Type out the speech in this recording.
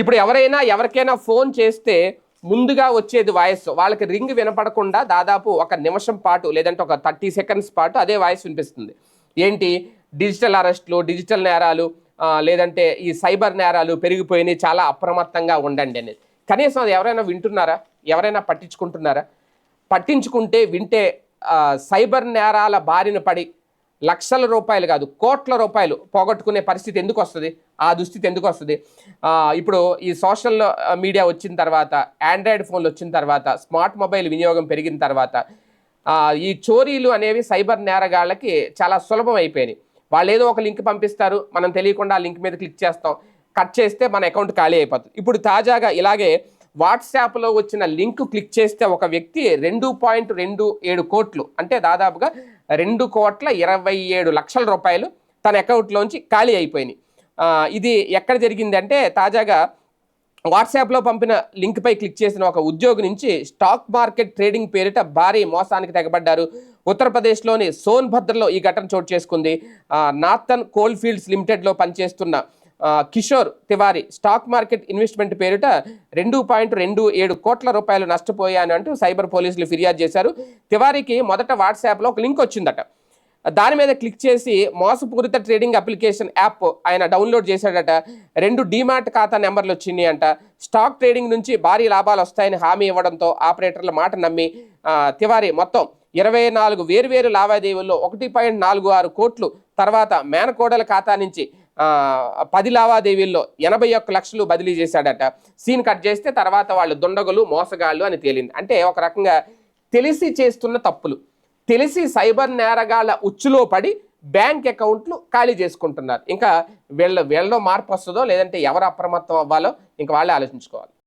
ఇప్పుడు ఎవరైనా ఎవరికైనా ఫోన్ చేస్తే ముందుగా వచ్చేది వాయిస్. వాళ్ళకి రింగ్ వినపడకుండా దాదాపు ఒక నిమిషం పాటు లేదంటే ఒక థర్టీ సెకండ్స్ పాటు అదే వాయిస్ వినిపిస్తుంది. ఏంటి? డిజిటల్ అరెస్ట్లు డిజిటల్ నేరాలు లేదంటే ఈ సైబర్ నేరాలు పెరిగిపోయినాయి చాలా అప్రమత్తంగా ఉండండి అనేది. కనీసం అది ఎవరైనా వింటున్నారా? ఎవరైనా పట్టించుకుంటున్నారా? పట్టించుకుంటే వింటే సైబర్ నేరాల బారిన పడి లక్షల రూపాయలు కాదు కోట్ల రూపాయలు పోగొట్టుకునే పరిస్థితి ఎందుకు వస్తుంది? ఆ దుస్థితి ఎందుకు వస్తుంది? ఇప్పుడు ఈ సోషల్ మీడియా వచ్చిన తర్వాత ఆండ్రాయిడ్ ఫోన్లు వచ్చిన తర్వాత స్మార్ట్ మొబైల్ వినియోగం పెరిగిన తర్వాత ఈ చోరీలు అనేవి సైబర్ నేరగాళ్ళకి చాలా సులభం అయిపోయినాయి. వాళ్ళు ఏదో ఒక లింక్ పంపిస్తారు మనం తెలియకుండా ఆ లింక్ మీద క్లిక్ చేస్తాం కట్ చేస్తే మన అకౌంట్ ఖాళీ అయిపోతుంది. ఇప్పుడు తాజాగా ఇలాగే వాట్సాప్లో వచ్చిన లింక్ క్లిక్ చేస్తే ఒక వ్యక్తి రెండు పాయింట్ రెండు ఏడు కోట్లు అంటే దాదాపుగా రెండు కోట్ల ఇరవై ఏడు లక్షల రూపాయలు తన అకౌంట్లోంచి ఖాళీ అయిపోయినాయి. ఇది ఎక్కడ జరిగిందంటే తాజాగా వాట్సాప్లో పంపిన లింక్పై క్లిక్ చేసిన ఒక ఉద్యోగి నుంచి స్టాక్ మార్కెట్ ట్రేడింగ్ పేరిట భారీ మోసానికి తెగబడ్డారు. ఉత్తరప్రదేశ్లోని సోన్భద్రలో ఈ ఘటన చోటు చేసుకుంది. నార్థన్ కోల్ ఫీల్డ్స్ లిమిటెడ్లో పనిచేస్తున్న Kishore Tiwari stock market investment పేరిట రెండు పాయింట్ రెండు ఏడు కోట్ల రూపాయలు నష్టపోయాను అంటూ సైబర్ పోలీసులు ఫిర్యాదు చేశారు. తివారీకి మొదట వాట్సాప్లో ఒక లింక్ వచ్చిందట. దాని మీద క్లిక్ చేసి మోసపూరిత ట్రేడింగ్ అప్లికేషన్ యాప్ ఆయన డౌన్లోడ్ చేశాడట. రెండు డీమార్ట్ ఖాతా నెంబర్లు వచ్చినాయి అంట స్టాక్ ట్రేడింగ్ నుంచి భారీ లాభాలు వస్తాయని హామీ ఇవ్వడంతో ఆపరేటర్ల మాట నమ్మి తివారీ మొత్తం ఇరవై నాలుగు వేరువేరు లావాదేవీల్లో ఒకటి పాయింట్ నాలుగు ఆరు కోట్లు తర్వాత మేనకోడల ఖాతా నుంచి పది లావాదేవీల్లో ఎనభై ఒక్క లక్షలు బదిలీ చేశాడట. సీన్ కట్ చేస్తే తర్వాత వాళ్ళు దుండగులు మోసగాళ్ళు అని తేలింది. అంటే ఒక రకంగా తెలిసి చేస్తున్న తప్పులు. తెలిసి సైబర్ నేరగాళ్ళ ఉచ్చులో పడి బ్యాంక్ అకౌంట్లు ఖాళీ చేసుకుంటున్నారు. ఇంకా వీళ్ళ వీళ్ళలో మార్పు వస్తుందో లేదంటే ఎవరు అప్రమత్తం అవ్వాలో ఇంకా వాళ్ళే ఆలోచించుకోవాలి.